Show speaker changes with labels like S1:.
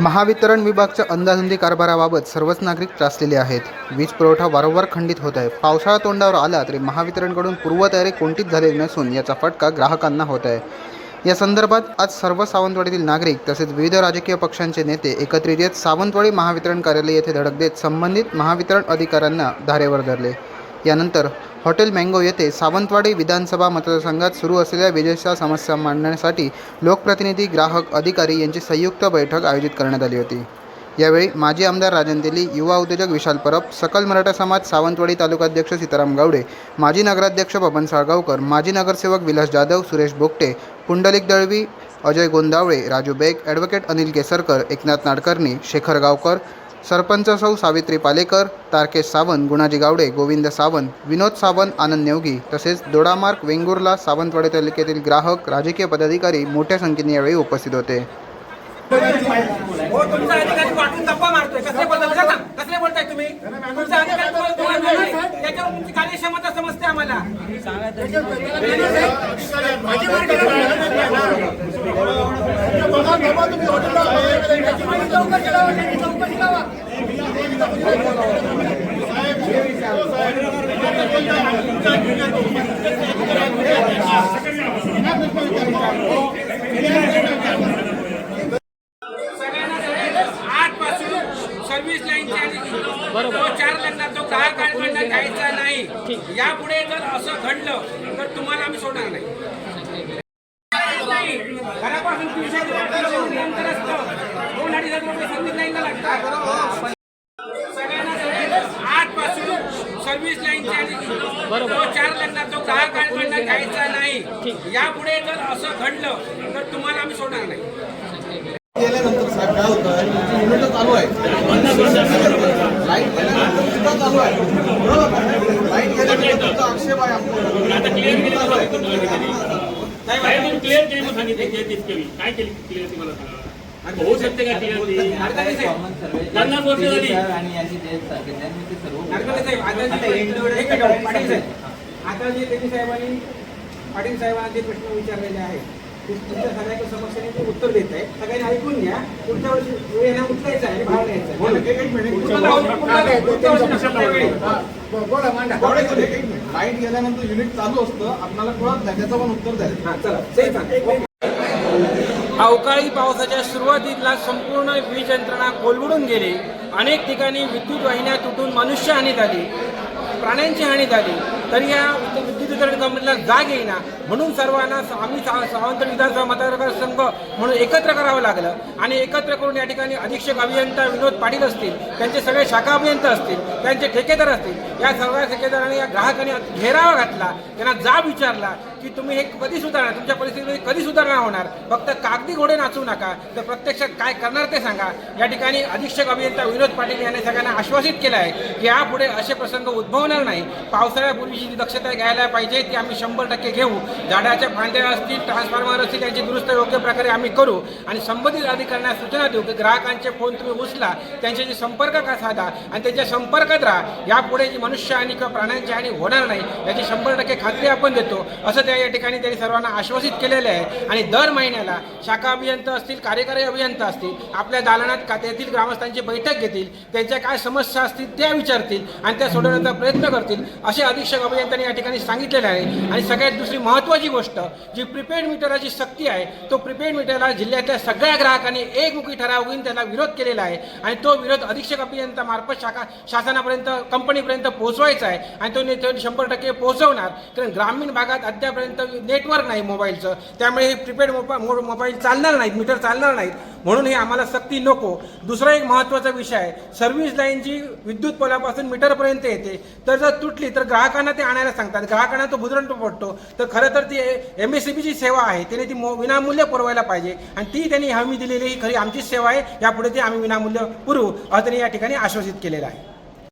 S1: महावितरण विभागच्या अंदाधुंदी कारभाराबाबत सर्वच नागरिक त्रासलेले आहेत. वीज पुरवठा वारंवार खंडित होत आहे. पावसाळा तोंडावर आला तरी महावितरणकडून पूर्वतयारी कोणतीच झालेली नसून याचा फटका ग्राहकांना होत आहे. या संदर्भात आज सर्व सावंतवाडीतील नागरिक तसेच विविध राजकीय पक्षांचे नेते एकत्रित येत सावंतवाडी महावितरण कार्यालय येथे धडक देत संबंधित महावितरण अधिकाऱ्यांना धारेवर धरले. यानंतर हॉटेल मँगो येथे सावंतवाडी विधानसभा मतदारसंघात सुरू असलेल्या विजेच्या समस्या मांडण्यासाठी लोकप्रतिनिधी ग्राहक अधिकारी यांची संयुक्त बैठक आयोजित करण्यात आली होती. यावेळी माजी आमदार राजन तेली युवा उद्योजक विशाल परब सकल मराठा समाज सावंतवाडी तालुकाध्यक्ष सीताराम गावडे माजी नगराध्यक्ष बबन साळगावकर माजी नगरसेवक विलास जाधव सुरेश बोगटे पुंडलिक दळवी अजय गोंदावळे राजू बेग ॲडव्होकेट अनिल केसरकर एकनाथ नाडकर्णी शेखर गावकर सरपंच सौ सावित्री पालेकर तारकेश सावंत गुणाजी गावडे गोविंद सावंत विनोद सावंत आनंद नेवगी तसेच दोडामार्क वेंगुर्ला सावंतवाडी तालुक्यातील ग्राहक राजकीय पदाधिकारी मोठ्या संख्येने यावेळी उपस्थित होते.
S2: कसले बोलताय तुम्ही? तुमचा अधिकारी तुम्हाला. त्याच्यावर तुमची कार्यक्षमता समजते आम्हाला सगळ्यांना आजपासून सर्व्हिस लाईनची आणि तो चार लग्नात जो ग्राहकांकडनं घ्यायचा नाही. यापुढे जर असं घडलं तर तुम्हाला आम्ही सोडणार नाही. नाही. घरापासून तीनशे अंतर असतं. दोन अडीच हजार रुपये सर्व्हिस लाईनला लागतात सर्व्हिस लाईनची आणि तो चार लग्नात जो ग्राहकांकडनं घ्यायचा नाही. यापुढे जर असं घडलं तर तुम्हाला आम्ही सोडणार नाही.
S3: गेल्यानंतर साहेब काय होतं? चालू आहे. लाइट गेल्यानंतर सुद्धा चालू आहे. बरोबर ना? लाइट गेल्यानंतर तुमचा आक्षेप आहे आपल्याला
S4: साहेब क्लिअर केली मग सांगितलं की तितके मी. काय केली क्लिअर ती मला सांगा. होऊ शकते का क्लिअर ती? पन्नास वर्ष झाली.
S5: आणि यांनी जे सांगितलं मी ते सर्व
S2: नागरिक साहेब, आता जे- एक मिनिट, पाटील साहेब. आता त्यांनी साहेबांनी पाटील साहेबांना जे प्रश्न विचारलेले आहेत तुमच्या सगळ्यांच्या समस्यांनी ते उत्तर देत आहे सगळ्यांनी ऐकून घ्या. पुढच्या वर्षी वेळ यांना उचलायचा आहे बाहेर न्यायचं
S3: लाइट गेल्यानंतर युनिट चालू असतं. आपल्याला कळत नाही. त्याचं पण उत्तर द्या
S2: हा, चला. अवकाळी पावसाच्या सुरुवातीला संपूर्ण वीज यंत्रणा कोलमडून गेली. अनेक ठिकाणी विद्युत वाहिन्या तुटून मनुष्य हानी झाली प्राण्यांची हानी झाली तरी या विद्युत वितरण कंपनीला जाग येईना. म्हणून सर्वांना आम्ही सा- सावंत विधानसभा मतदारसंघ म्हणून एकत्र करावं लागलं. आणि एकत्र करून या ठिकाणी अधीक्षक अभियंता विनोद पाटील असतील त्यांचे सगळे शाखा अभियंता असतील त्यांचे ठेकेदार असतील या सर्व ठेकेदारांनी या ग्राहकांनी घेरावा घातला त्यांना जाब विचारला की तुम्ही हे कधी सुधारणार? तुमच्या परिस्थितीमध्ये कधी सुधारणा होणार? फक्त कागदी घोडे नाचू नका. तर प्रत्यक्षात काय करणार ते सांगा. या ठिकाणी अधीक्षक अभियंता विनोद पाटील यांनी सगळ्यांना आश्वासित केलं आहे की यापुढे असे प्रसंग उद्भवणार नाही. पावसाळ्यापूर्वीची जी दक्षता घ्यायला पाहिजे ती आम्ही शंभर टक्के घेऊ. झाडाच्या फांद्या असतील ट्रान्सफॉर्मर असतील त्यांची दुरुस्त योग्य प्रकारे आम्ही करू. आणि संबंधित अधिकाऱ्यांना सूचना देऊ की ग्राहकांचे फोन तुम्ही उचला त्यांच्याशी संपर्क का साधा? आणि त्यांच्या संपर्कात राहा. यापुढे जी मनुष्य आणि किंवा प्राण्यांची हानी होणार नाही याची शंभर टक्के खात्री आपण देतो. असं त्या या ठिकाणी त्यांनी सर्वांना आश्वासित केलेले आहे. आणि दर महिन्याला शाखा अभियंता असतील कार्यकारी अभियंता असतील आपल्या दालनात खात्यातील ग्रामस्थांची बैठक घेतील त्यांच्या काय समस्या असतील त्या विचारतील आणि त्या सोडवण्याचा प्रयत्न करतील असे अधीक्षक अभियंत्यांनी या ठिकाणी सांगितलेले आहे. आणि सगळ्यात दुसरी महत्त्वाची गोष्ट जी प्रिपेड मीटराची सक्ती आहे तो प्रिपेड मीटरला जिल्ह्यातल्या सगळ्या ग्राहकांनी एकमुखी ठराव घेऊन त्याला विरोध केलेला आहे आणि तो विरोध अधीक्षक अभियंता मार्फत शाखा शासनापर्यंत कंपनीपर्यंत पोहोचवायचा आहे आणि तो ने- शंभर टक्के पोहोचवणार. कारण ग्रामीण भागात अद्यापर्यंत नेटवर्क नाही मोबाईलचं. त्यामुळे हे प्रिपेड मोबा मो- मोबाईल चालणार नाहीत मीटर चालणार नाहीत. म्हणून हे आम्हाला सक्ती नको. दुसरा एक महत्त्वाचा विषय आहे. सर्व्हिस लाईन जी विद्युत पोलापासून मीटरपर्यंत येते तर जर तुटली तर ग्राहकांना ते आणायला सांगतात. ग्राहकांना तो भुदरंट पडतो तर खरं तर ती एम एस सी बीची सेवा आहे त्याने ती मो विनामूल्य पुरवायला पाहिजे. आणि ती त्यांनी हमी दिलेली ही खरी आमचीच सेवा आहे यापुढे ती आम्ही विनामूल्य पुरवू असं त्यांनी या ठिकाणी आश्वासित केलेलं आहे.